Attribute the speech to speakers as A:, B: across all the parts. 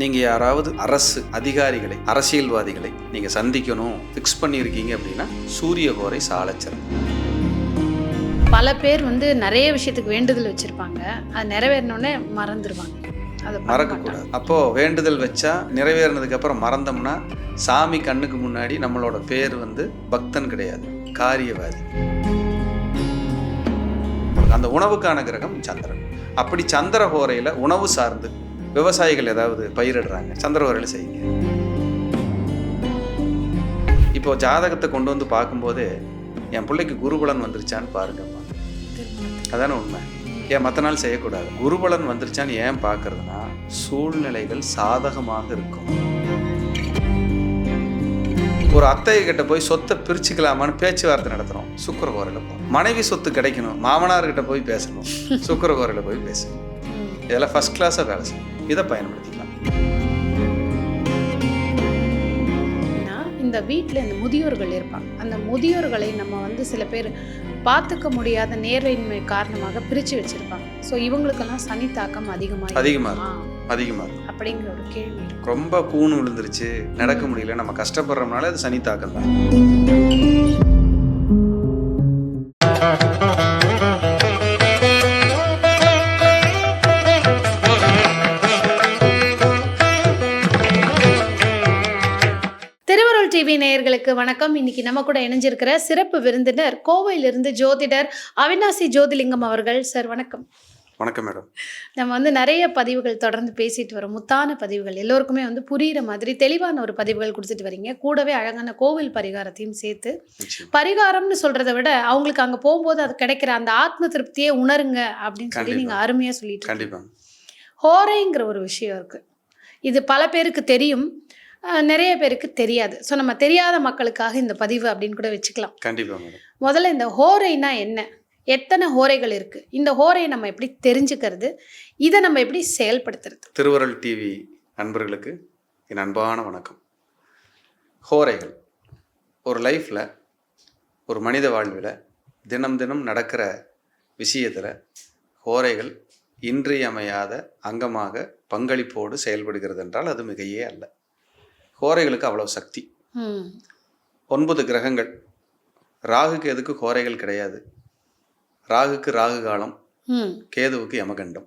A: நீங்கள் யாராவது அரசு அதிகாரிகளை அரசியல்வாதிகளை நீங்கள் சந்திக்கணும் ஃபிக்ஸ் பண்ணியிருக்கீங்க அப்படின்னா சூரிய கோரை சாலச்சரம்
B: பல பேர் வந்து நிறைய விஷயத்துக்கு வேண்டுதல் வச்சிருப்பாங்க. அது நிறைவேறினோடனே மறந்துடுவாங்க அதை
A: மறக்கக்கூடாது. அப்போது வேண்டுதல் வச்சா நிறைவேறினதுக்கு அப்புறம் மறந்தோம்னா சாமி கண்ணுக்கு முன்னாடி நம்மளோட பேர் வந்து பக்தன் கிடையாது காரியவாதி. அந்த உணவுக்கான கிரகம் சந்திரன். அப்படி சந்திர ஹோரையில் உணவு சார்ந்து விவசாயிகள் ஏதாவது பயிரிடுறாங்க. சந்திரகொரையில் செய்யுங்க. இப்போ ஜாதகத்தை கொண்டு வந்து பார்க்கும்போது என் பிள்ளைக்கு குருபலன் வந்துருச்சான்னு பாருங்கம்மா. அதான உண்மை. ஏன் மற்ற நாள் செய்யக்கூடாது. குருபலன் வந்துருச்சான்னு ஏன் பார்க்கறதுனா சூழ்நிலைகள் சாதகமாக இருக்கும். ஒரு அத்தையை கிட்ட போய் சொத்தை பிரிச்சுக்கலாமான்னு பேச்சுவார்த்தை நடத்துகிறோம் சுக்கரகோரையில் போகிறோம் மனைவி சொத்து கிடைக்கணும். மாமனார்கிட்ட போய் பேசணும். சுக்கரகோரையில் போய் பேசணும். இதெல்லாம் ஃபஸ்ட் கிளாஸாக வேலை செய்யும். இதை பயன்படுத்திக்கலாம்.
B: இந்த வீட்டில் இந்த முதியோர்கள் இருப்பாங்க. அந்த முதியோர்களை நம்ம வந்து சில பேர் பார்த்துக்க முடியாத நேர்மையின்மை காரணமாக பிரித்து வச்சிருப்பாங்க. ஸோ இவங்களுக்கெல்லாம் சனி தாக்கம் அதிகமாக?
A: அதிகமாக இருக்கும்.
B: அப்படிங்கிற ஒரு கேள்வி
A: ரொம்ப கூணு விழுந்துருச்சு. நடக்க முடியல. நம்ம கஷ்டப்படுறோம்னால அது சனி தாக்கம் தான்.
B: நேயர்களுக்கு வணக்கம். இன்னைக்கு நம்ம கூட இணைஞ்சிருக்கிற சிறப்பு விருந்தினர் கோவையிலிருந்து ஜோதிடர் அவினாசி ஜோதிலிங்கம் அவர்கள். சார் வணக்கம்.
A: வணக்கம் மேடம்.
B: நம்ம வந்து நிறைய பதிவுகள் தொடர்ந்து பேசிட்டு வரோம். முத்தான பதிவுகள். எல்லோருக்குமே வந்து புரியிற மாதிரி தெளிவான ஒரு பதிவுகள் கொடுத்துட்டு வரீங்க. கூடவே அழகான கோவில் பரிகாரத்தையும் சேர்த்து பரிகாரம்னு சொல்றதை விட அவங்களுக்கு அங்க போகும்போது அது கிடைக்கிற அந்த ஆத்ம திருப்தியை உணருங்க அப்படின்னு சொல்லி. நீங்க அருமையா சொல்லிட்டு.
A: கண்டிப்பாக
B: ஹோரைங்கிற ஒரு விஷயம் இருக்கு. இது பல பேருக்கு தெரியும். நிறைய பேருக்கு தெரியாது. ஸோ நம்ம தெரியாத மக்களுக்காக இந்த பதிவு அப்படின்னு கூட வச்சுக்கலாம்.
A: கண்டிப்பாக
B: முதல்ல இந்த ஹோரைனா என்ன? எத்தனை ஹோரைகள் இருக்கு? இந்த ஹோரையை நம்ம எப்படி தெரிஞ்சுக்கிறது? இதை நம்ம எப்படி செயல்படுத்துறது?
A: திருவருள் டிவி நண்பர்களுக்கு என் அன்பான வணக்கம். ஹோரைகள். ஒரு லைஃப்பில் ஒரு மனித வாழ்வில் தினம் தினம் நடக்கிற விஷயத்தில் ஹோரைகள் இன்றியமையாத அங்கமாக பங்களிப்போடு செயல்படுகிறது என்றால் அது மிகையே அல்ல. ஹோரைகளுக்கு அவ்வளோ சக்தி. ஒன்பது கிரகங்கள். ராகுக்கு எதுக்கு ஹோரைகள் கிடையாது. ராகுக்கு ராகு காலம். கேதுவுக்கு யமகண்டம்.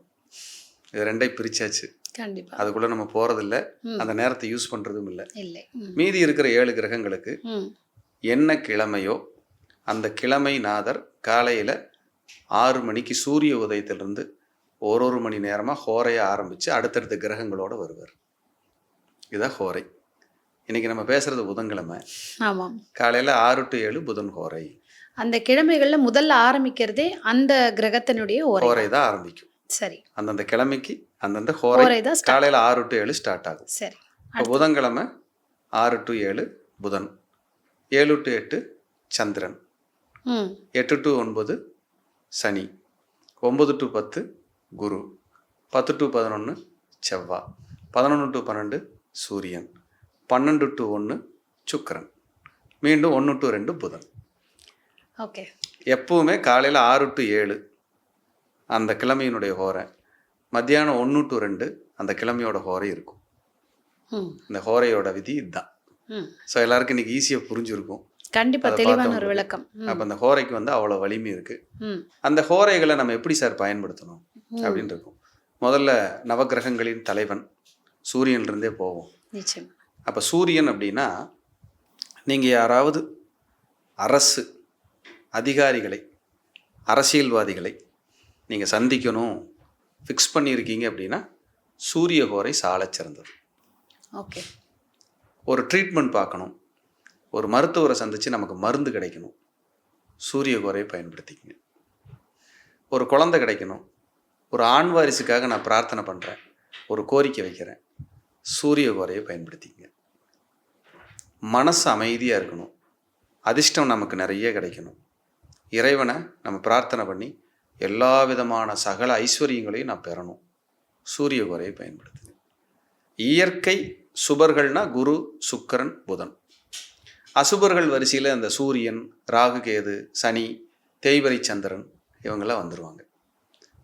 A: இது ரெண்டை பிரிச்சாச்சு.
B: கண்டிப்பா.
A: அதுக்குள்ளே நம்ம போகிறதில்ல
B: ம்.
A: அந்த நேரத்தை யூஸ் பண்ணுறதும் இல்லை. மீதி இருக்கிற ஏழு கிரகங்களுக்கு என்ன கிழமையோ அந்த கிழமை நாதர் காலையில் ஆறு மணிக்கு சூரிய உதயத்திலிருந்து ஒரு ஒரு மணி நேரமாக ஹோரையை ஆரம்பித்து அடுத்தடுத்த கிரகங்களோட வருவார். இதுதான் ஹோரை. இன்னைக்கு நம்ம பேசுறது புதன்கிழமை.
B: ஆமாம்.
A: காலையில் ஆறு டு ஏழு புதன் ஹோரை
B: அந்த கிழமைகள்ல முதல்ல ஆரம்பிக்கிறதே அந்த கிரகத்தினுடைய
A: ஹோரை தான் ஆரம்பிக்கும்.
B: சரி.
A: அந்தந்த கிழமைக்கு அந்தந்த ஹோரை
B: தான்.
A: காலையில் ஆறு டு ஏழு ஸ்டார்ட் ஆகும்.
B: சரி.
A: இப்போ புதன்கிழமை ஆறு டு ஏழு புதன். ஏழு டு எட்டு சந்திரன். எட்டு டு ஒன்பது சனி. ஒம்பது டு பத்து குரு. பத்து டு பதினொன்று செவ்வாய் பதினொன்று டு பன்னெண்டு சூரியன். பன்னெண்டு டு ஒன்று சுக்கிரன். மீண்டும் ஒன்று டு ரெண்டு புதன்.
B: ஓகே.
A: எப்பவுமே காலையில் ஆறு டு ஏழு அந்த கிழமையினுடைய ஹோரை மத்தியானம் ஒன்று டு ரெண்டு அந்த கிழமையோட ஹோரை இருக்கும். இந்த ஹோரையோட விதி இதுதான். ஸோ எல்லாருக்கும் இன்னைக்கு ஈஸியாக புரிஞ்சிருக்கும்.
B: கண்டிப்பா தெளிவான ஒரு. விளக்கம்.
A: அப்போ அந்த ஹோரைக்கு வந்து அவ்வளோ வலிமை இருக்குது
B: ம்.
A: அந்த ஹோரைகளை நம்ம எப்படி சார் பயன்படுத்தணும். அப்படின்னு இருக்கும். முதல்ல நவக்கிரகங்களின் தலைவன் சூரியன்லேருந்தே போவோம்.
B: நிச்சயம்.
A: அப்போ சூரியன் அப்படின்னா நீங்கள் யாராவது அரசு அதிகாரிகளை அரசியல்வாதிகளை நீங்கள் சந்திக்கணும் ஃபிக்ஸ் பண்ணியிருக்கீங்க அப்படின்னா சூரிய கோரை சாலச் சிறந்தது.
B: ஓகே.
A: ஒரு ட்ரீட்மெண்ட் பார்க்கணும். ஒரு மருத்துவரை சந்தித்து நமக்கு மருந்து கிடைக்கணும். சூரிய கோரையை பயன்படுத்திக்கங்க. ஒரு குழந்தை கிடைக்கணும். ஒரு ஆண் வாரிசுக்காக நான் பிரார்த்தனை பண்ணுறேன் ஒரு கோரிக்கை வைக்கிறேன். சூரிய கோரையை பயன்படுத்திக்கங்க. மனசு அமைதியாக இருக்கணும். அதிர்ஷ்டம் நமக்கு நிறைய கிடைக்கணும். இறைவனை நம்ம பிரார்த்தனை பண்ணி எல்லா விதமான சகல ஐஸ்வர்யங்களையும் நான் பெறணும். சூரிய கோரையை பயன்படுத்துங்க. இயற்கை சுபர்கள்னா குரு சுக்கரன் புதன். அசுபர்கள் வரிசையில் அந்த சூரியன் ராகு கேது சனி தேய்வரை சந்திரன் இவங்கெல்லாம் வந்துடுவாங்க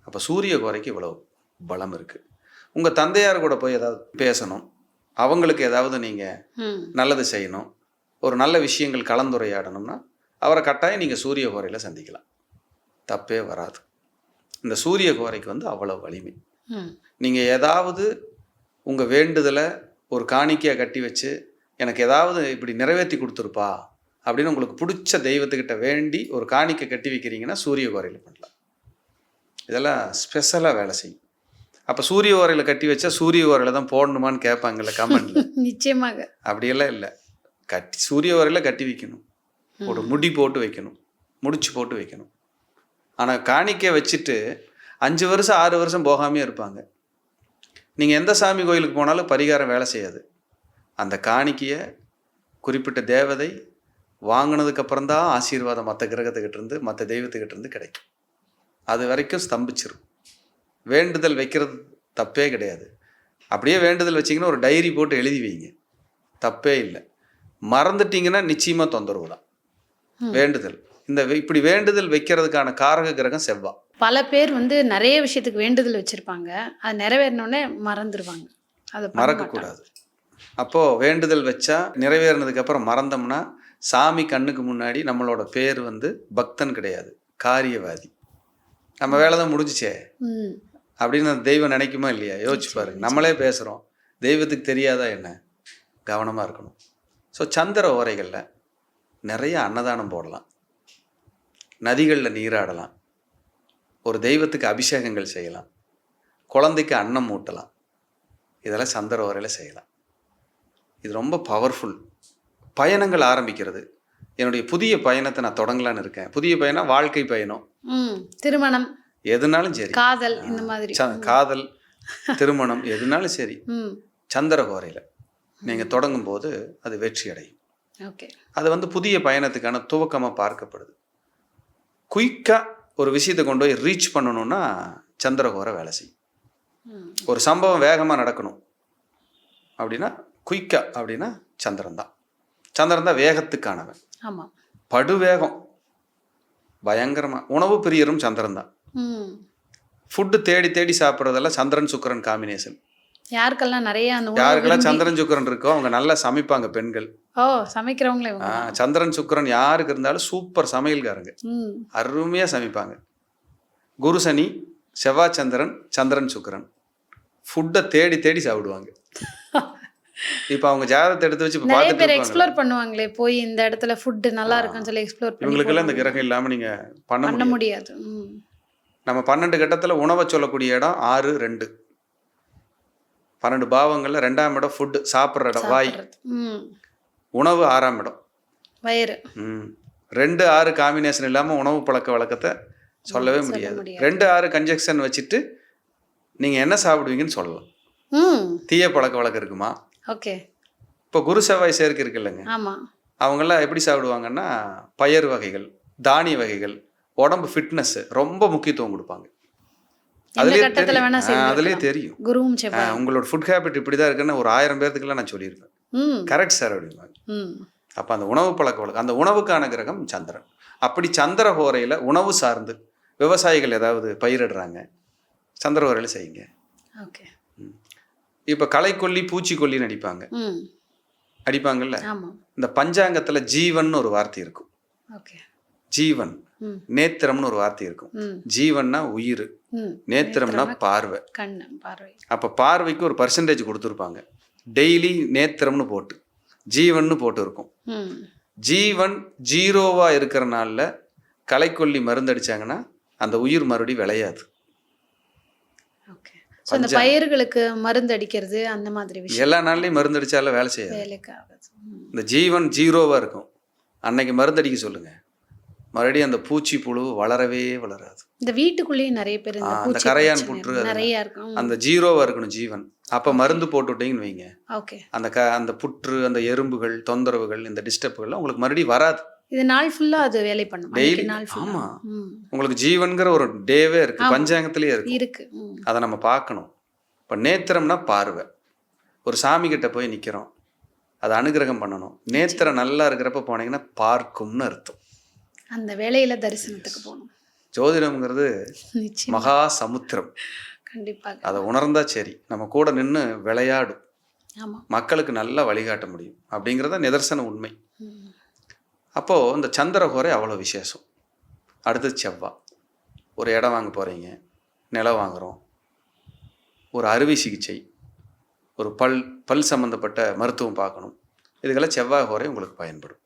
A: அப்போ சூரிய கோரைக்கு இவ்வளோ பலம் இருக்குது உங்கள் தந்தையார் கூட போய் ஏதாவது பேசணும். அவங்களுக்கு ஏதாவது நீங்கள் நல்லது செய்யணும். ஒரு நல்ல விஷயங்கள் கலந்துரையாடணும்னா அவரை கட்டாயம் நீங்கள் சூரிய கோரையில் சந்திக்கலாம். தப்பே வராது. இந்த சூரிய கோரைக்கு வந்து அவ்வளோ வலிமை. நீங்கள் ஏதாவது உங்கள் வேண்டுதலை ஒரு காணிக்கையாக கட்டி வச்சு எனக்கு ஏதாவது இப்படி நிறைவேற்றி கொடுத்துருப்பா அப்படின்னு உங்களுக்கு பிடிச்ச தெய்வத்துக்கிட்ட வேண்டி ஒரு காணிக்கை கட்டி வைக்கிறீங்கன்னா சூரிய கோரையில் பண்ணலாம். இதெல்லாம் ஸ்பெஷலாக வேலை செய்யும். அப்போ சூரிய ஓரையில் கட்டி வச்சா சூரிய ஓரையில் தான் போடணுமான்னு கேட்பாங்கல்ல கமெண்ட்ல
B: நிச்சயமாக.
A: அப்படியெல்லாம் இல்லை. கட்டி சூரிய ஓரையில் கட்டி வைக்கணும். ஒரு முடி போட்டு வைக்கணும். முடிச்சு போட்டு வைக்கணும். ஆனால் காணிக்கை வச்சுட்டு அஞ்சு வருஷம் ஆறு வருஷம் போகாமே இருப்பாங்க. நீங்கள் எந்த சாமி கோயிலுக்கு போனாலும் பரிகாரம் வேலை செய்யாது. அந்த காணிக்கையை குறிப்பிட்ட தேவதை வாங்கினதுக்கப்புறம் தான் ஆசீர்வாதம் மற்ற கிரகத்துக்கிட்ட இருந்து மற்ற தெய்வத்துக்கிட்ட இருந்து கிடைக்கும். அது வரைக்கும் ஸ்தம்பிச்சிரும். வேண்டுதல் வைக்கிறது தப்பே கிடையாது. அப்படியே வேண்டுதல் வச்சிங்கன்னா ஒரு டைரி போட்டு எழுதி வைங்க. தப்பே இல்லை. மறந்துட்டீங்கன்னா நிச்சயமாக தொந்தரவு தான். வேண்டுதல். இந்த இப்படி வேண்டுதல் வைக்கிறதுக்கான காரக கிரகம் செவ்வாய்
B: பல பேர் வந்து நிறைய விஷயத்துக்கு வேண்டுதல் வச்சிருப்பாங்க. அது நிறைவேறினோடனே மறந்துடுவாங்க அதை.
A: மறக்கக்கூடாது. அப்போது வேண்டுதல் வச்சா நிறைவேறினதுக்கு அப்புறம் மறந்தோம்னா சாமி கண்ணுக்கு முன்னாடி நம்மளோட பேர் வந்து பக்தன் கிடையாது. காரியவாதி. நம்ம வேலை தான் முடிஞ்சுச்சே. அப்படின்னு தெய்வம் நினைக்குமா இல்லையா? யோசிச்சு பாருங்க. நம்மளே பேசுகிறோம் தெய்வத்துக்கு தெரியாதா என்ன? கவனமாக இருக்கணும். ஸோ சந்திர ஓரைகளில் நிறைய அன்னதானம் போடலாம். நதிகளில் நீராடலாம். ஒரு தெய்வத்துக்கு அபிஷேகங்கள் செய்யலாம். குழந்தைக்கு அன்னம் ஊட்டலாம். இதெல்லாம் சந்திர ஓரையில் செய்யலாம். இது ரொம்ப பவர்ஃபுல் பயணங்கள் ஆரம்பிக்கிறது. என்னுடைய புதிய பயணத்தை நான் தொடங்கலான்னு இருக்கேன். புதிய பயணம் வாழ்க்கை பயணம்.
B: திருமணம்.
A: எதுனாலும் சரி.
B: காதல் இந்த மாதிரி.
A: காதல் திருமணம் எதுனாலும் சரி. சந்திரகோரையில் நீங்கள் தொடங்கும் போது அது வெற்றி அடையும்.
B: ஓகே.
A: அது வந்து புதிய பயணத்துக்கான துவக்கமாக பார்க்கப்படுது. குயிக்காக ஒரு விஷயத்தை கொண்டு போய் ரீச் பண்ணணும்னா சந்திரகோரை வேலை செய்யும். ஒரு சம்பவம் வேகமாக நடக்கணும். அப்படின்னா குயிக்காக அப்படின்னா சந்திரன் தான். சந்திரன் தான் வேகத்துக்கானவன். படுவேகம். பயங்கரமாக உணவு பிரியரும் சந்திரன் தான். ஃபுட்டு தேடி தேடி சாப்பிட்றதெல்லாம் சந்திரன் சுக்கிரன் காம்பினேஷன்
B: யாருக்கெல்லாம் நிறைய அந்த
A: யாருக்கெல்லாம் சந்திரன் சுக்கிரன் இருக்கோ அவங்க நல்லா சமைப்பாங்க பெண்கள்.
B: ஓ சமைக்கிறவங்களே.
A: சந்திரன் சுக்கிரன் யாருக்கு இருந்தாலும் சூப்பர் சமையல்காரங்க. அருமையாக சமைப்பாங்க. குரு சனி செவ்வாய் சந்திரன் சந்திரன் சுக்கிரன். ஃபுட்டை தேடி தேடி சாப்பிடுவாங்க. இப்போ அவங்க ஜாதகத்தை எடுத்து வச்சு
B: நிறைய பேர் எக்ஸ்ப்ளோர் பண்ணுவாங்களே போய் இந்த இடத்துல ஃபுட் நல்லா இருக்குன்னு சொல்லி எக்ஸ்ப்ளோர்
A: இவங்களுக்கெல்லாம் இந்த. கிரகம் இல்லாமல் நீங்கள் பண்ண
B: பண்ண
A: முடியாது. நம்ம பன்னெண்டு கட்டத்தில் உணவை சொல்லக்கூடிய இடம் ஆறு ரெண்டு. பன்னெண்டு பாவங்களில் ரெண்டாம் இடம் ஃபுட்டு சாப்பிட்ற இடம் வாய். உணவு ஆறாம் இடம்.
B: வயிறு.
A: ம். ரெண்டு ஆறு காம்பினேஷன் இல்லாமல் உணவு பழக்க வழக்கத்தை சொல்லவே
B: சொல்ல
A: முடியாது. ரெண்டு ஆறு கன்ஜெக்ஷன் வச்சுட்டு நீங்கள் என்ன சாப்பிடுவீங்கன்னு சொல்லலாம். தீய பழக்க வழக்கம் இருக்குமா?
B: ஓகே.
A: இப்போ குரு செவ்வாய் சேர்க்கை இருக்கு இல்லைங்க
B: ஆமாம்
A: அவங்கெல்லாம் எப்படி சாப்பிடுவாங்கன்னா பயறு வகைகள் தானிய வகைகள் உடம்பு ஃபிட்னஸ் ரொம்ப முக்கியத்துவம் கொடுப்பாங்க. அதுலயே தெரியும். உங்களோட ஃபுட் ஹேபிட் இப்படி தான் இருக்குன்னு ஒரு ஆயிரம் பேர்த்துக்கெல்லாம் நான் சொல்லியிருப்பேன்
B: ம்.
A: கரெக்ட் சார் அப்படிம்பாங்க.
B: ம்.
A: அப்போ அந்த உணவு பழக்க வழக்கம் அந்த உணவுக்கான கிரகம் சந்திரன். அப்படி சந்திர ஹோரையில் உணவு சார்ந்து விவசாயிகள் ஏதாவது பயிரிடுறாங்க. சந்திர ஹோரையில் செய்யுங்க.
B: ஓகே.
A: இப்போ களைக்கொல்லி பூச்சிக்கொல்லின்னு அடிப்பாங்க
B: ம்.
A: அடிப்பாங்கல்ல இந்த பஞ்சாங்கத்தில் ஜீவன் ஒரு வார்த்தை இருக்கும்.
B: ஓகே.
A: ஜீவன். நேத்திரம்னு ஒரு வார்த்தை இருக்கும். ஜீவன்னா உயிர். நேத்திரம்னா பார்வை. அப்போ பார்வைக்கு ஒரு பர்சன்டேஜ் கொடுத்துருப்பாங்க. டெய்லி நேத்திரம்னு போட்டு ஜீவன்னு போட்டு இருக்கும். ஜீவன் ஜீரோவாக இருக்கிற நாளில் களைக்கொல்லி மருந்து அடிச்சாங்கன்னா அந்த உயிர் மறுபடி விளையாது.
B: பயிர்களுக்கு மருந்து அடிக்கிறது அந்த மாதிரி
A: எல்லா நாள்லையும் மருந்து அடிச்சாலும் வேலை செய்யாது. இந்த ஜீவன் ஜீரோவாக இருக்கும். அன்னைக்கு மருந்து அடிக்க சொல்லுங்க. மறுபடியும் அந்த பூச்சி புழு வளரவே வளராது.
B: இந்த வீட்டுக்குள்ளேயும் நிறைய பேர்
A: அந்த கரையான் புற்று.
B: நிறைய இருக்கும்.
A: அந்த ஜீரோவாக இருக்கணும் ஜீவன். அப்போ மருந்து போட்டு விட்டீங்கன்னு வைங்க.
B: ஓகே.
A: அந்த க அந்த புற்று அந்த எறும்புகள் தொந்தரவுகள் இந்த டிஸ்டர்புகள்லாம் உங்களுக்கு மறுபடியும் வராது.
B: இது நாள் ஃபுல்லா அது வேலை பண்ணும். ஃபுல்லா.
A: ஆமா. உங்களுக்கு ஜீவன்கிற ஒரு டேவே இருக்கு. பஞ்சாங்கத்திலேயே இருக்கு.
B: இருக்கு.
A: அதை நம்ம பார்க்கணும். இப்போ நேத்திரம்னா பார்வை. ஒரு சாமி கிட்ட போய் நிற்கிறோம் அதை அனுகிரகம் பண்ணணும். நேத்திரம் நல்லா இருக்கிறப்ப போனீங்கன்னா பார்க்கும்னு அர்த்தம்.
B: அந்த வேலையில தரிசனத்துக்கு போகணும்.
A: ஜோதிடம்ங்கிறது மகா சமுத்திரம்.
B: கண்டிப்பாக.
A: அதை உணர்ந்தா சரி நம்ம கூட நின்று விளையாடும். மக்களுக்கு நல்லா வழிகாட்ட முடியும். அப்படிங்கிறத நிதர்சன உண்மை. அப்போது இந்த சந்திரஹோரை அவ்வளோ விசேஷம். அடுத்தது செவ்வாய் ஒரு இடம் வாங்க போகிறீங்க நிலம் வாங்குகிறோம் ஒரு அறுவை சிகிச்சை ஒரு பல் பல் சம்மந்தப்பட்ட மருத்துவம் பார்க்கணும். இதுக்கெல்லாம் செவ்வாய் ஹோரை உங்களுக்கு பயன்படும்.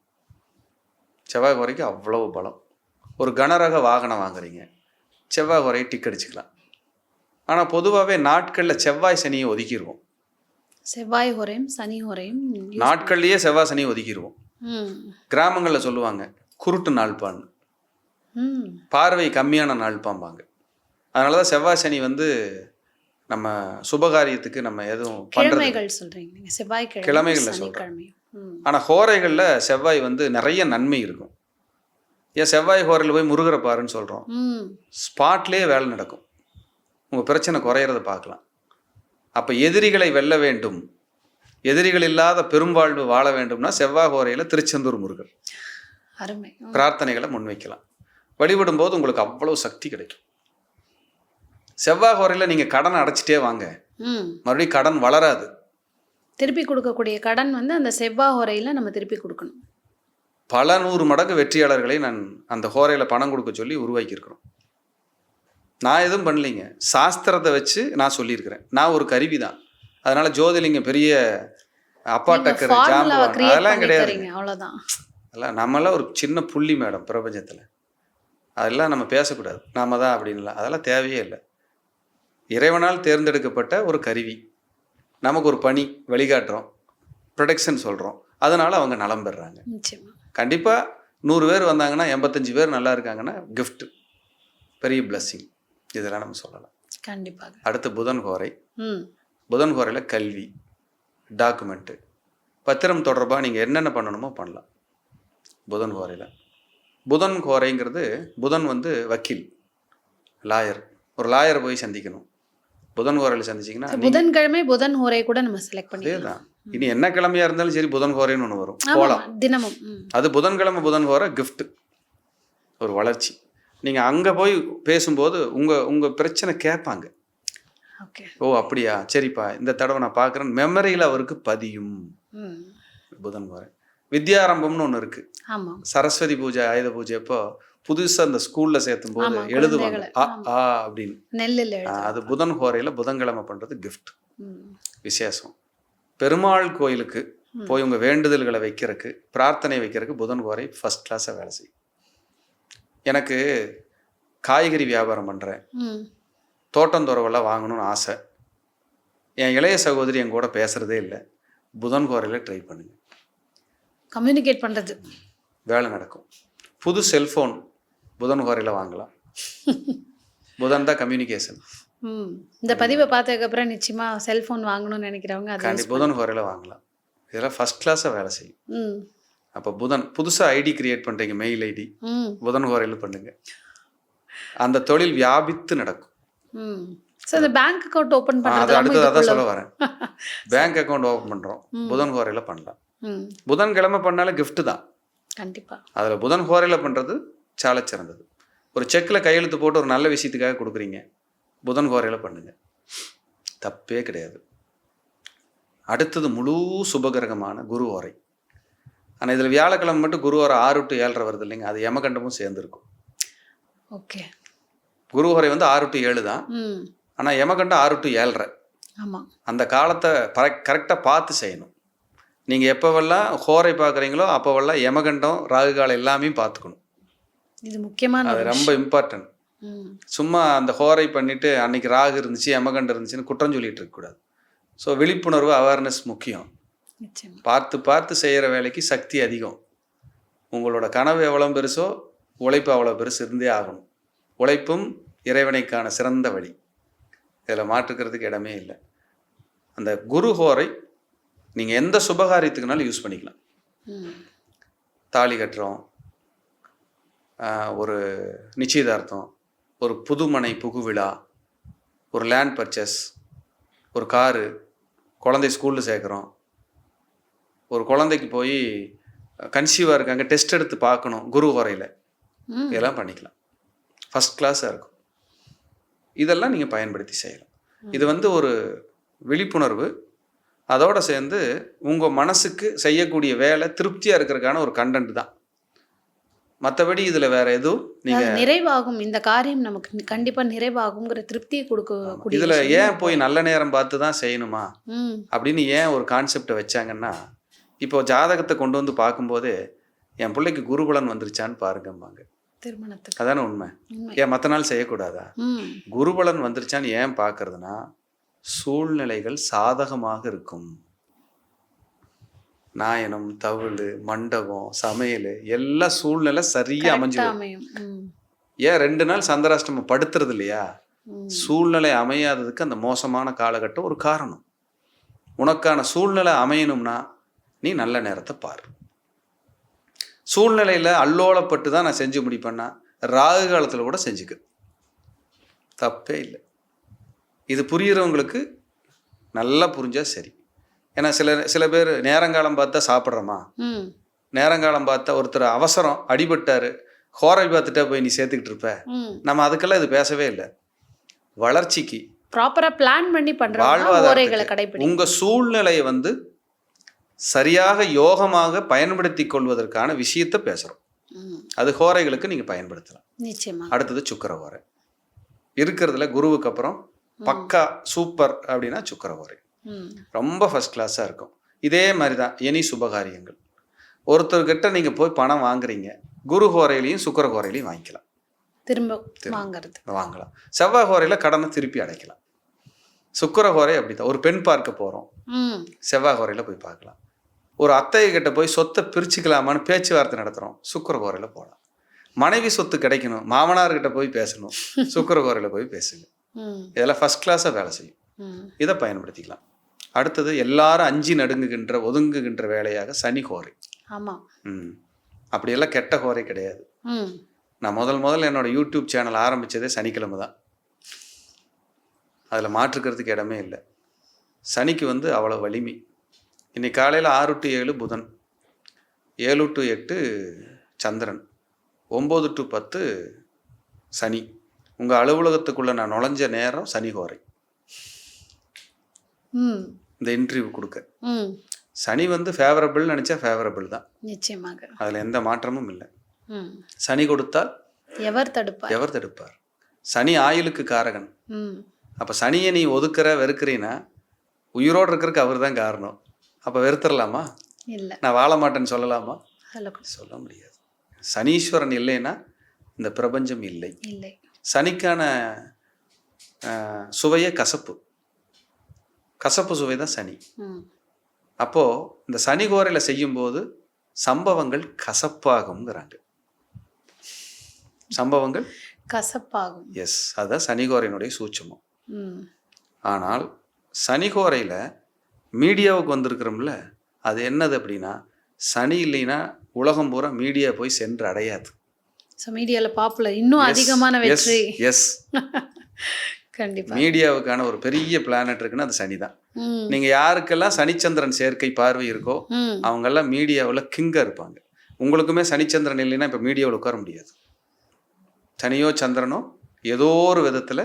A: செவ்வாய் ஹோரைக்கு அவ்வளவு பலம். ஒரு கனரக வாகனம் வாங்குறீங்க. செவ்வாய் ஹோரையை டிக் அடிச்சுக்கலாம். ஆனால் பொதுவாகவே நாட்களில் செவ்வாய் சனியை ஒதுக்கிடுவோம்
B: செவ்வாய் ஹோரையும் சனி ஹோரையும்
A: நாட்கள்லேயே செவ்வாய் சனியை ஒதுக்கிடுவோம் கிராமங்களில் சொல்லுவாங்க குருட்டு நாள்பான்னு. பார்வை கம்மியான நாள் பாம்பாங்க அதனால தான் செவ்வாய் சனி வந்து நம்ம சுபகாரியத்துக்கு நம்ம எதுவும்
B: கிழமைகள் சொல்றீங்க. நீங்க செவ்வாய்க்கிழமை
A: கிழமைகள்ல சொல்றேன். ஆனால் ஹோரைகளில் செவ்வாய் வந்து நிறைய நன்மை இருக்கும். ஏன் செவ்வாய் ஹோரையில் போய் முருகரை பாருன்னு சொல்கிறோம் ஸ்பாட்லேயே வேலை நடக்கும். உங்கள் பிரச்சனை குறையிறத பார்க்கலாம். அப்போ எதிரிகளை வெல்ல வேண்டும். எதிரிகள் இல்லாத பெரும்வாழ்வு வாழ வேண்டும்னா செவ்வாய் ஹோரையில் திருச்செந்தூர் முருகர். பிரார்த்தனைகளை முன்வைக்கலாம். வழிபடும் போது உங்களுக்கு அவ்வளோ சக்தி கிடைக்கும். செவ்வாய் ஹோரையில் நீங்கள் கடன் அடைச்சிட்டே வாங்க. மறுபடியும் கடன் வளராது.
B: திருப்பி கொடுக்கக்கூடிய கடன் வந்து அந்த செவ்வாய் ஹோரையில நம்ம திருப்பி கொடுக்கணும்.
A: பல நூறு மடங்கு வெற்றியாளர்களை நான் அந்த ஹோரையில் பணம் கொடுக்க சொல்லி உருவாக்கியிருக்கிறோம். நான் எதுவும் பண்ணலைங்க. சாஸ்திரத்தை வச்சு நான் சொல்லியிருக்கிறேன். நான் ஒரு கருவி தான். அதனால ஜோதிலிங்கம் பெரிய அப்பா டக்கர் அதெல்லாம் கிடையாது.
B: தரீங்க அவ்வளவுதான்.
A: அதெல்லாம் நம்மளாம் ஒரு சின்ன புள்ளி மேடம் பிரபஞ்சத்தில். அதெல்லாம் நம்ம பேசக்கூடாது. நாம தான் அப்படின்லாம் அதெல்லாம் தேவையே இல்லை. இறைவனால் தேர்ந்தெடுக்கப்பட்ட ஒரு கருவி. நமக்கு ஒரு பணி வழிகாட்டுறோம். ப்ரொடெக்ஷன் சொல்கிறோம் அதனால் அவங்க நலம்
B: நிச்சயமா.
A: கண்டிப்பாக நூறு பேர் வந்தாங்கன்னா எண்பத்தஞ்சு பேர் நல்லா இருக்காங்கன்னா gift. பெரிய blessing. இதெல்லாம் நம்ம சொல்லலாம்.
B: கண்டிப்பாக.
A: அடுத்து புதன் கோரை. புதன் கோரையில் கல்வி டாக்குமெண்ட்டு பத்திரம் தொடர்பாக நீங்கள் என்னென்ன பண்ணணுமோ பண்ணலாம். புதன் கோரையில். புதன் கோரைங்கிறது புதன் வந்து வக்கீல் லாயர். ஒரு லாயரை போய் சந்திக்கணும். புதன் கோரையில் சந்திச்சிங்கன்னா
B: புதன்கிழமை புதன் ஹோரை கூட நம்ம செலக்ட் பண்ணிக்கலாம்.
A: இனி என்ன கிழமையா இருந்தாலும் சரி புதன் கோரைன்னு ஒன்று வரும். போகலாம்
B: தினமும்
A: அது புதன்கிழமை புதன் கோரை gift. ஒரு வளர்ச்சி. நீங்கள் அங்கே போய் பேசும்போது உங்கள் உங்கள் பிரச்சனை கேட்பாங்க. ஓ அப்படியா? சரிப்பா இந்த தடவை நான் பார்க்குறேன். மெமரியில் அவருக்கு பதியும். புதன் கோரை வித்யாரம்பம்னு ஒன்று இருக்குது
B: ஆமா
A: சரஸ்வதி பூஜை ஆயுத பூஜை அப்போ புதுசாக அந்த ஸ்கூலில் சேர்த்தும் போது எழுதுவாங்க. ஆ. ஆ அப்படின்னு.
B: நெல்லில்
A: அது புதன் கோரையில் புதன்கிழமை பண்ணுறது gift.
B: ம்.
A: விசேஷம். பெருமாள் கோயிலுக்கு. போய் உங்கள் வேண்டுதல்களை வைக்கிறதுக்கு பிரார்த்தனை வைக்கிறதுக்கு புதன் கோரை ஃபஸ்ட் கிளாஸாக வேலை செய்யும். எனக்கு காய்கறி வியாபாரம் பண்ணுறேன்
B: ம்.
A: தோட்டந்தொரவெல்லாம் வாங்கணும்னு ஆசை. என் இளைய சகோதரி என் கூட பேசுகிறதே இல்லை. புதன் கோரையில் ட்ரை பண்ணுங்க.
B: கம்யூனிகேட் பண்றது.
A: வேலை நடக்கும். புது செல்ஃபோன் புதன் கோரையில் வாங்கலாம். புதன் தான் கம்யூனிகேஷன்
B: இந்த பதிவை பார்த்ததுக்கு அப்புறம் நிச்சயமா செல்போன் வாங்கணும்னு நினைக்கிறவங்க அதை
A: புதன் கோரையில் வாங்கலாம். இதெல்லாம் ஃபஸ்ட் கிளாஸாக வேலை செய்யும். அப்போ புதன் புதுசாக ஐடி கிரியேட் பண்ணுறீங்க மெயில் ஐடி புதன் கோரையில் பண்ணுங்க. அந்த தொழில் வியாபித்து நடக்கும்.
B: ஸோ இந்த பேங்க் அக்கௌண்ட் ஓப்பன் பண்ணுறது
A: அடுத்தது அதான் சொல்ல வரேன். பேங்க் அக்கௌண்ட் ஓப்பன் பண்ணுறோம். புதன் கோரையில் பண்ணலாம். புதன்கிழமை பண்ணாலும் gift தான்.
B: கண்டிப்பா.
A: அதில் புதன் கோரையில் பண்ணுறது சால சிறந்தது. ஒரு செக்கில் கையெழுத்து போட்டு ஒரு நல்ல விஷயத்துக்காக கொடுக்குறீங்க. புதன் கோரையில் பண்ணுங்க. தப்பே கிடையாது. அடுத்தது முழு சுபகிரகமான குரு ஓரை. ஆனால் இதில் வியாழக்கிழமை மட்டும் குரு ஓரை ஆறு டு ஏழரை வருது இல்லைங்க. அது யமகண்டமும் சேர்ந்துருக்கும்.
B: ஓகே.
A: குரு ஓரை வந்து ஆறு டு ஏழு தான். ஆனால் யமகண்டம் ஆறு டு ஏழரை.
B: ஆமாம்
A: அந்த காலத்தை கரெக்டாக பார்த்து செய்யணும். நீங்கள் எப்போவெல்லாம் ஹோரை பார்க்குறீங்களோ அப்போவெல்லாம் யமகண்டம் ராகு காலம் எல்லாமே பார்த்துக்கணும்.
B: இது முக்கியமான
A: அது ரொம்ப இம்பார்ட்டன்ட் சும்மா அந்த ஹோரை பண்ணிட்டு அன்னைக்கு ராகு இருந்துச்சு யமகண்டம் இருந்துச்சுன்னு குற்றம் சொல்லிட்டு இருக்கக்கூடாது ஸோ விழிப்புணர்வு அவேர்னஸ் முக்கியம். பார்த்து பார்த்து செய்கிற வேலைக்கு சக்தி அதிகம். உங்களோட கனவு எவ்வளோ பெருசோ உழைப்பு அவ்வளோ பெருசு இருந்தே ஆகணும். உழைப்பும் இறைவனைக்கான சிறந்த வழி. இதில் மாற்றுக்கிறதுக்கு இடமே இல்லை. அந்த குரு ஹோரை நீங்கள் எந்த சுபகாரியத்துக்குனாலும் யூஸ் பண்ணிக்கலாம். தாலி கட்டுறோம் ஒரு நிச்சயதார்த்தம் ஒரு புதுமனை புகு விழா ஒரு லேண்ட் பர்ச்சேஸ் ஒரு காரு குழந்தை ஸ்கூலில் சேர்க்குறோம். ஒரு குழந்தைக்கு போய் கன்சீவாக இருக்காங்க டெஸ்ட் எடுத்து பார்க்கணும் குரு வரையில். இதெல்லாம் பண்ணிக்கலாம். ஃபஸ்ட் கிளாஸாக இருக்கும். இதெல்லாம் நீங்கள் பயன்படுத்தி செய்யலாம். இது வந்து ஒரு விழிப்புணர்வு. அதோட சேர்ந்து உங்கள் மனசுக்கு செய்யக்கூடிய வேலை திருப்தியாக இருக்கிறதுக்கான ஒரு கண்டென்ட் தான். மற்றபடி இதில் வேற எதுவும் நீங்கள்
B: நிறைவாகும். இந்த காரியம் நமக்கு கண்டிப்பா நிறைவாகுங்கிற திருப்தியை கொடுக்கக்கூடிய
A: இதில் ஏன் போய் நல்ல நேரம் பார்த்து தான் செய்யணுமா அப்படின்னு ஏன் ஒரு கான்செப்டை வச்சாங்கன்னா இப்போ ஜாதகத்தை கொண்டு வந்து பார்க்கும்போது என் பிள்ளைக்கு குருபலன் வந்துருச்சான்னு பாருங்கம்பாங்க.
B: திருமணத்துக்கு.
A: அதானே உண்மை. ஏன் மற்ற நாள் செய்யக்கூடாதா? குருபலன் வந்துருச்சான்னு ஏன் பார்க்கறதுனா சூழ்நிலைகள் சாதகமாக இருக்கும். நாயனம் தவிழ் மண்டபம் சமையல் எல்லா சூழ்நிலை சரியா அமைஞ்சு
B: கரெக்டா
A: வரும்.
B: அமையும். ம்.
A: ஏன் ரெண்டு நாள் சந்திராஷ்டமம் படுத்துறது இல்லையா. சூழ்நிலை அமையாததுக்கு அந்த மோசமான காலகட்டம் ஒரு காரணம். உனக்கான சூழ்நிலை அமையணும்னா நீ நல்ல நேரத்தை பாரு. சூழ்நிலையில் அல்லோலப்பட்டு தான் நான் செஞ்சு முடிப்பேன்னா ராகு காலத்தில் கூட செஞ்சுக்க. தப்பே இல்லை. இது புரியுறவங்களுக்கு நல்லா புரிஞ்சா சரி. ஏன்னா சில சில பேர் நேரங்காலம் பார்த்தா சாப்பிட்றோமா? நேரங்காலம் பார்த்தா ஒருத்தர் அவசரம் அடிபட்டாரு ஹோரை பார்த்துட்டா போய் நீ சேர்த்துக்கிட்டு இருப்ப. நம்ம அதுக்கெல்லாம் இது பேசவே இல்லை. வளர்ச்சிக்கு
B: ப்ராப்பரா பிளான் பண்ணி கடைபிடி
A: உங்க சூழ்நிலையை வந்து சரியாக யோகமாக பயன்படுத்தி கொள்வதற்கான விஷயத்தை பேசுறோம். அது ஹோரைகளுக்கு நீங்க பயன்படுத்தலாம்.
B: நிச்சயமா.
A: அடுத்தது சுக்கர ஹோரை இருக்கிறதுல குருவுக்கு அப்புறம் பக்கா சூப்பர் அப்படின்னா சுக்கர
B: ம்
A: ரொம்ப ஃபர்ஸ்ட் கிளாஸாக இருக்கும். இதே மாதிரி தான் எனி சுபகாரியங்கள். ஒருத்தர்கிட்ட நீங்கள் போய் பணம் வாங்குறீங்க குரு ஹோரையிலையும் சுக்கர ஹோரையிலையும் வாங்கிக்கலாம்.
B: திரும்ப வாங்குறது.
A: வாங்கலாம். செவ்வாய் ஹோரையில் கடனை திருப்பி அடைக்கலாம். சுக்கர ஹோரை அப்படி தான் ஒரு பெண் பார்க்க போகிறோம் செவ்வாய் ஹோரையில் போய் பார்க்கலாம். ஒரு அத்தை கிட்ட போய் சொத்தை பிரிச்சுக்கலாமான்னு பேச்சுவார்த்தை நடத்துகிறோம் சுக்கர ஹோரையில் போகலாம் மனைவி சொத்து கிடைக்கணும். மாமனார்கிட்ட போய் பேசணும். சுக்கர ஹோரையில் போய் பேசுங்க. இதெல்லாம் ஃபர்ஸ்ட் கிளாஸாக வேலை செய்யும். இதை பயன்படுத்திக்கலாம். அடுத்தது எல்லாரும் அஞ்சி நடுங்குகின்ற ஒதுங்குகின்ற வேலையாக சனி ஹோரை
B: ஆமா.
A: ம். அப்படியெல்லாம் கெட்ட ஹோரை கிடையாது. நான் முதல் முதல்ல என்னோட யூடியூப் சேனல் ஆரம்பித்ததே சனிக்கிழமை தான். அதில் மாற்றுக்கிறதுக்கு இடமே இல்லை. சனிக்கு வந்து அவ்வளோ வலிமை. இன்னைக்கு காலையில் ஆறு டு ஏழு புதன் ஏழு டு எட்டு சந்திரன் ஒம்பது டு பத்து சனி. உங்கள் அலுவலகத்துக்குள்ளே நான் நுழைஞ்ச நேரம் சனி
B: ம்.
A: இந்த இன்டர்வியூ கொடுக்க. சனி வந்து ஃபேவரபிள் நினச்சா ஃபேவரபிள் தான்.
B: நிச்சயமாக.
A: அதில் எந்த மாற்றமும் இல்லை. சனி கொடுத்தால்
B: எவர் தடுப்பார்?
A: எவர் தடுப்பார்? சனி ஆயுளுக்கு காரகன். அப்போ சனியை நீ ஒதுக்குற வெறுக்கிறீன்னா உயிரோடு இருக்கிறதுக்கு அவர் தான் காரணம். அப்போ வெறுத்துடலாமா
B: இல்ல.
A: நான் வாழ மாட்டேன்னு சொல்லலாமா? சொல்ல முடியாது. சனீஸ்வரன் இல்லைன்னா இந்த பிரபஞ்சம் இல்லை.
B: இல்லை.
A: சனிக்கான சுவையே கசப்பு. கசப்பு சுவை தான் சனி. அப்போது இந்த சனி கோரையில் செய்யும்போது சம்பவங்கள் கசப்பாகுங்கிறாங்க சம்பவங்கள்?
B: கசப்பாகும்.
A: எஸ் அதுதான் சனிகோரையினுடைய சூட்சமம். ஆனால் சனிகோரையில் மீடியாவுக்கு வந்திருக்கிறோம்ல அது என்னது அப்படின்னா சனி இல்லைன்னா உலகம் பூரா மீடியா போய் சென்று அடையாது.
B: ஸோ மீடியாவில் பாப்புலர் இன்னும் அதிகமான வெற்றி.
A: எஸ்
B: கண்டிப்பா.
A: மீடியாவுக்கான ஒரு பெரிய பிளானட் இருக்குன்னா அது சனி தான்
B: ம்.
A: நீங்கள் யாருக்கெல்லாம் சனிச்சந்திரன் சேர்க்கை பார்வை இருக்கோ
B: ம்.
A: அவங்கெல்லாம் மீடியாவில் கிங்காக இருப்பாங்க. உங்களுக்குமே சனிச்சந்திரன் இல்லைன்னா இப்போ மீடியாவில் உட்கார முடியாது. சனியோ சந்திரனோ ஏதோ ஒரு விதத்தில்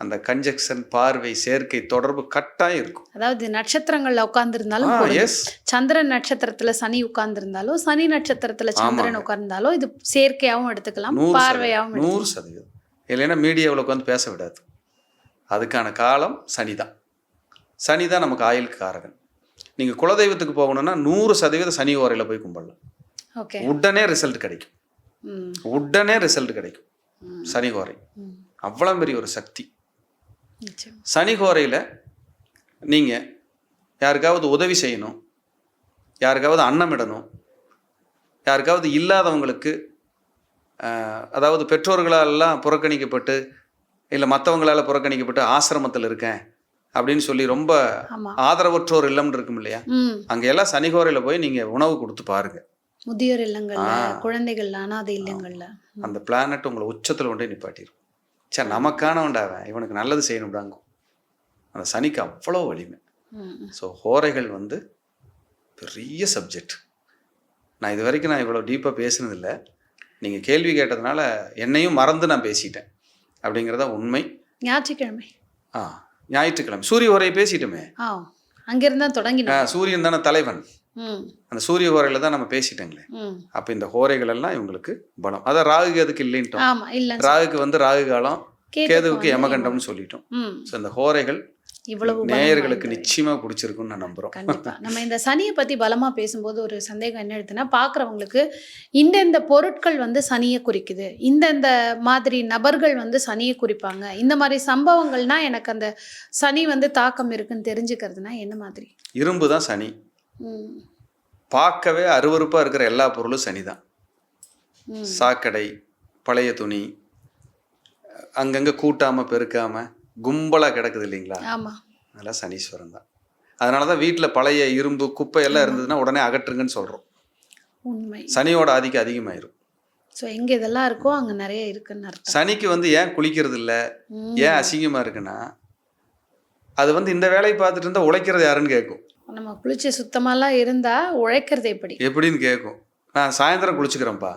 A: அந்த கன்ஜெக்ஷன் பார்வை சேர்க்கை தொடர்பு கட்டாயம் இருக்கும்.
B: அதாவது நட்சத்திரங்கள்ல உட்கார்ந்திருந்தாலும் சந்திரன் நட்சத்திரத்துல சனி உட்கார்ந்திருந்தாலோ சனி நட்சத்திரத்துல சந்திரன் உட்கார்ந்தாலோ இது செயற்கையாவும் எடுத்துக்கலாம்
A: சதவீதம். நூறு சதவீதம். இல்லைன்னா மீடியாவில் உட்காந்து பேச விடாது. அதுக்கான காலம் சனி தான் சனி தான் நமக்கு ஆயுளுக்கு காரகன். நீங்கள் குலதெய்வத்துக்கு போகணும்னா நூறு சதவீதம் சனி ஓரையில் போய் கும்பிடலாம்.
B: ஓகே.
A: உடனே ரிசல்ட் கிடைக்கும். உடனே ரிசல்ட் கிடைக்கும். சனி கோரை. அவ்வளோ பெரிய ஒரு சக்தி. சனி கோரையில் நீங்கள் யாருக்காவது உதவி செய்யணும். யாருக்காவது அன்னமிடணும். யாருக்காவது இல்லாதவங்களுக்கு அதாவது பெற்றோர்களாலெல்லாம் புறக்கணிக்கப்பட்டு இல்லை மற்றவங்களால புறக்கணிக்கப்பட்டு ஆசிரமத்தில் இருக்கேன் அப்படின்னு சொல்லி ரொம்ப ஆதரவற்றோர் இல்லம்னு இருக்கும் இல்லையா? அங்கே எல்லாம் சனிகோரையில் போய் நீங்கள் உணவு கொடுத்து பாருங்க.
B: முதியோர் இல்லங்கள்ல. குழந்தைகள் அனாதை இல்லங்கள்ல.
A: அந்த பிளானட் உங்களை உச்சத்தில் கொண்டே நிப்பாட்டிடும் சே நமக்கானவன்டா அவன். இவனுக்கு நல்லது செய்யணும்டாங்க. அந்த சனிக்கு அவ்வளோ வலிமை. ஸோ ஹோரைகள் வந்து பெரிய சப்ஜெக்ட் நான் இது வரைக்கும் நான் இவ்வளோ டீப்பாக பேசினதில்லை. நீங்கள் கேள்வி கேட்டதுனால என்னையும் மறந்து நான் பேசிட்டேன். அப்படிங்கிறத உண்மை.
B: ஞாயிற்றுக்கிழமை.
A: ஆ ஞாயிற்றுக்கிழமை. சூரிய உரையை பேசிட்டோமே.
B: ஆ அங்கிருந்து தான்
A: ஆ,
B: தொடங்கினோம்
A: சூரியன் தானே தலைவன். அந்த சூரிய ஹோரையில் தான் நம்ம பேசிட்டோங்களே. அப்போ இந்த ஹோரைகள் எல்லாம் இவங்களுக்கு பலம். அதான் ராகுக்கு அதுக்கு இல்லைன்ட்டோம். ராகுக்கு வந்து ராகு காலம் கேதுவுக்கு யமகண்டம்னு சொல்லிட்டோம். ஸோ இந்த ஹோரைகள்
B: இவ்வளவு
A: நேயர்களுக்கு. நிச்சயமா பிடிச்சிருக்குன்னு நான் நம்புறோம்.
B: கண்டிப்பா. நம்ம இந்த சனியை பத்தி பலமா பேசும்போது ஒரு சந்தேகம் என்ன எடுத்துன்னா பாக்குறவங்களுக்கு இந்தந்த பொருட்கள் வந்து சனியை குறிக்குது. இந்தந்த மாதிரி நபர்கள் வந்து சனியை குறிப்பாங்க. இந்த மாதிரி சம்பவங்கள்னா எனக்கு அந்த சனி வந்து தாக்கம் இருக்குன்னு தெரிஞ்சுக்கிறதுனா என்ன மாதிரி?
A: இரும்பு தான் சனி. பார்க்கவே அருவருப்பா இருக்கிற எல்லா பொருளும் சனி தான். சாக்கடை பழைய துணி அங்கங்கே கூட்டாம பெருக்காம கும்பலா கிடக்குது இல்லைங்களா?
B: ஆமா.
A: அதெல்லாம் சனீஸ்வரன் தான். அதனால தான் வீட்டில் பழைய இரும்பு குப்பை எல்லாம் இருந்ததுன்னா உடனே அகற்றுங்கன்னு சொல்கிறோம்
B: உண்மை.
A: சனியோட ஆதிக்கம் அதிகமாயிரும்.
B: ஸோ எங்க இதெல்லாம் இருக்கோ அங்க நிறைய இருக்குன்னு அர்த்தம்.
A: சனிக்கு வந்து ஏன் குளிக்கிறது இல்லை. ஏன் அசிங்கமா இருக்குன்னா அது வந்து இந்த வேலையை பார்த்துட்டு இருந்தா உழைக்கிறது யாருன்னு கேட்கும்.
B: நம்ம குளிச்சு சுத்தமாலாம் இருந்தா உழைக்கிறது எப்படி?
A: எப்படின்னு கேட்கும். நான் சாயந்தரம் குளிச்சுக்கிறேன்ப்பா.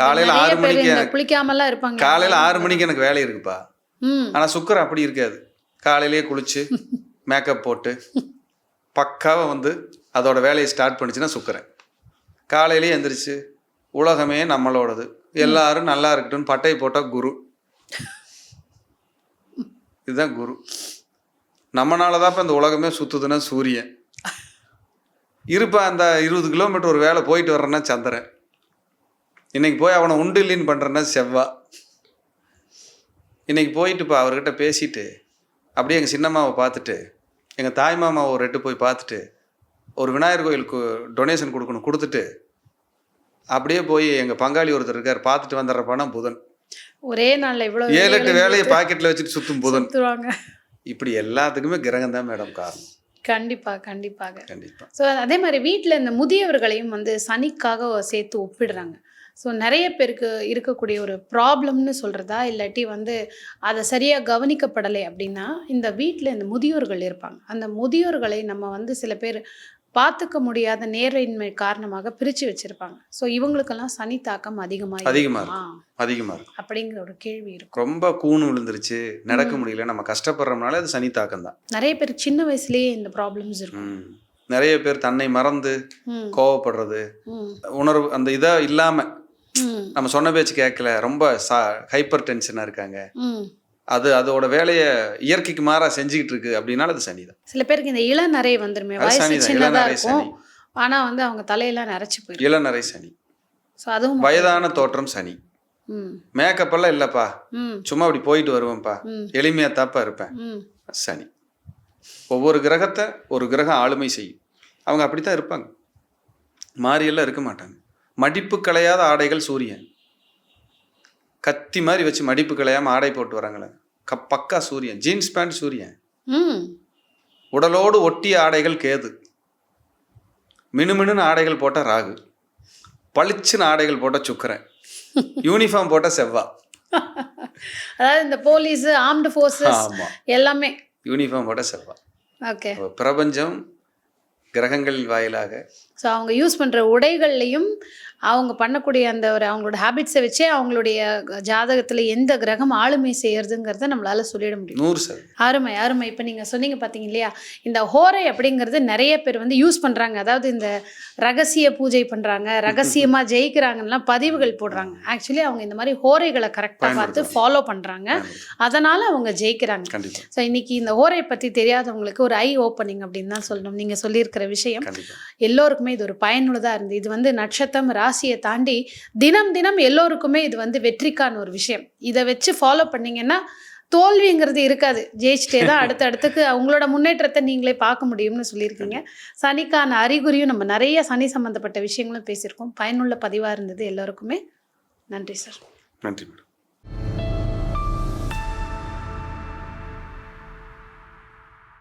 A: காலையில ஆறு மணிக்கு
B: குளிக்காமலாம் இருப்பாங்க.
A: காலையில ஆறு மணிக்கு எனக்கு வேலை இருக்குப்பா.
B: ஆனால்
A: ஆனா அப்படி இருக்காது. காலையிலேயே குளிச்சு மேக்கப் போட்டு பக்காவாக வந்து அதோட வேலையை ஸ்டார்ட் பண்ணுச்சுன்னா சுக்கரன். காலையிலேயே எந்திரிச்சு உலகமே நம்மளோடது. எல்லாரும் நல்லா இருக்கட்டும்னு பட்டை போட்டால் குரு. இதுதான் குரு. நம்மனால தான் இப்போ இந்த உலகமே சுத்துதுன்னா சூரியன். இருப்பா அந்த இருபது கிலோமீட்டர் ஒரு வேலை போயிட்டு வர்றேன்னா சந்திரன். இன்னைக்கு போய் அவனை உண்டு இல்லைன்னு பண்ணுறேன்னா செவ்வா. இன்னைக்கு போயிட்டுப்பா அவர்கிட்ட பேசிட்டு அப்படியே எங்கள் சின்னம்மாவை பார்த்துட்டு எங்கள் தாய் மாமாவை ஒரு ரெட்டு போய் பார்த்துட்டு ஒரு விநாயகர் கோயிலுக்கு டொனேஷன் கொடுக்கணும் கொடுத்துட்டு அப்படியே போய் எங்கள் பங்காளி ஒருத்தர் இருக்கார் பார்த்துட்டு வந்துடுறப்பானா புதன்.
B: ஒரே நாள்ல இவ்வளவு
A: ஏழு எட்டு வேலையை பாக்கெட்டில் வச்சுட்டு சுத்தும் புதன். இப்படி எல்லாத்துக்குமே கிரகம் தான் மேடம் காரணம்.
B: கண்டிப்பா கண்டிப்பாக.
A: கண்டிப்பாக
B: ஸோ அதே மாதிரி வீட்டில் இந்த முதியவர்களையும் வந்து சனிக்காக சேர்த்து ஒப்பிடுறாங்க. ஸோ நிறைய பேருக்கு இருக்கக்கூடிய ஒரு ப்ராப்ளம்னு சொல்கிறதா இல்லாட்டி வந்து அதை சரியாக கவனிக்கப்படலை அப்படின்னா இந்த வீட்டில் இந்த முதியோர்கள் இருப்பாங்க. அந்த முதியோர்களை நம்ம வந்து சில பேர் பார்த்துக்க முடியாத நேரின்மை காரணமாக பிரித்து வச்சுருப்பாங்க. ஸோ இவங்களுக்கெல்லாம் சனி தாக்கம் அதிகமாக
A: அதிகமா
B: இருக்குமா?
A: அதிகமாக இருக்கும்.
B: அப்படிங்கிற ஒரு கேள்வி இருக்கும்.
A: ரொம்ப கூணு விழுந்துருச்சு நடக்க முடியல நம்ம கஷ்டப்படுறோம்னால அது சனி தாக்கம் தான்.
B: நிறைய பேர் சின்ன வயசுலேயே இந்த ப்ராப்ளம்ஸ் இருக்கும்.
A: நிறைய பேர் தன்னை மறந்து கோவப்படுறது உணர்வு அந்த இதை இல்லாமல் நம்ம சொன்ன பேச்சு கேட்கல. ரொம்ப ஹைப்பர் டென்ஷனாக இருக்காங்க. அது அதோட வேலையை இயற்கைக்கு மாறா செஞ்சுக்கிட்டு இருக்கு அப்படின்னால அது சனி தான்
B: சில பேருக்கு இந்த இளநரை வந்துருமே. வயசு
A: சனி தான்
B: சின்னதா
A: இளநரை
B: இருக்கும்.
A: சனி.
B: ஆனா வந்து அவங்க தலையெல்லாம் நரைச்சு போயிடும்.
A: இளநரை சனி.
B: ஸோ அதுவும்
A: வயதான தோற்றம் சனி. மேக்கப் எல்லாம் இல்லைப்பா. சும்மா அப்படி போயிட்டு வருவேன்ப்பா எளிமையா தாப்பா இருப்பேன். சனி. ஒவ்வொரு கிரகத்தை ஒரு கிரகம் ஆளுமை செய்யும். அவங்க அப்படித்தான் இருப்பாங்க. மாறியெல்லாம் இருக்க மாட்டாங்க. மடிப்பு களையாத ஆடைகள் சூரியன். கத்தி மாதிரி வச்சு மடிப்பு களையாம ஆடை போட்டு வராங்களே. க பக்கா சூரியன். ஜீன்ஸ் பேண்ட் சூரியன். உடலோடு ஒட்டிய ஆடைகள் கேது. மினுமினுன்னு ஆடைகள் போட்ட ராகு. பளிச்சுன்னு ஆடைகள் போட்ட சுக்கரன். யூனிஃபார்ம் போட்ட செவ்வா.
B: அதாவது இந்த போலீஸ் ஆர்ம்டு ஃபோர்ஸஸ் எல்லாமே.
A: யூனிஃபார்ம் போட்ட செவ்வா.
B: ஓகே.
A: பிரபஞ்சம் கிரகங்களின் வாயிலாக
B: ஸோ அவங்க யூஸ் பண்ற உடைகள்லையும் அவங்க பண்ணக்கூடிய அந்த ஒரு அவங்களோட ஹேபிட்ஸை வச்சே அவங்களுடைய ஜாதகத்துல எந்த கிரகம் ஆளுமை செய்யறதுங்கிறத நம்மளால சொல்லிட முடியும்.
A: நூறு
B: அருமை அருமை. இப்போ நீங்கள் சொன்னீங்க பார்த்தீங்க இல்லையா இந்த ஹோரை அப்படிங்கிறது நிறைய பேர் வந்து யூஸ் பண்ணுறாங்க அதாவது இந்த ரகசிய பூஜை பண்ணுறாங்க ரகசியமாக ஜெயிக்கிறாங்கலாம் பதிவுகள் போடுறாங்க. ஆக்சுவலி அவங்க இந்த மாதிரி ஹோரைகளை கரெக்டாக பார்த்து. ஃபாலோ பண்ணுறாங்க அதனால் அவங்க ஜெயிக்கிறாங்க. ஸோ இன்னைக்கு இந்த ஹோரை பற்றி தெரியாதவங்களுக்கு ஒரு ஐ ஓப்பனிங் அப்படின்னு தான் சொல்லணும். நீங்கள் சொல்லியிருக்கிற விஷயம்
A: கண்டிப்பா.
B: எல்லாருக்குமே இது ஒரு பயனுள்ளதாக இருந்து இது வந்து நட்சத்திரம் ராசியை தாண்டி தினம் தினம் எல்லோருக்குமே இது வந்து வெற்றிக்கான ஒரு விஷயம். இதை வச்சு ஃபாலோ பண்ணீங்கன்னா தோல்விங்கிறது இருக்காது. ஜெயிச்சிட்டே தான் அடுத்த அடுத்துக்கு உங்களோட முன்னேற்றத்தை நீங்களே பார்க்க முடியும்னு சொல்லியிருக்கீங்க. சனிக்கான அறிகுறியும் நம்ம நிறைய சனி சம்மந்தப்பட்ட விஷயங்களும் பேசியிருக்கோம். பயனுள்ள பதிவாக இருந்தது. எல்லோருக்குமே நன்றி சார்.
A: நன்றி மேடம்.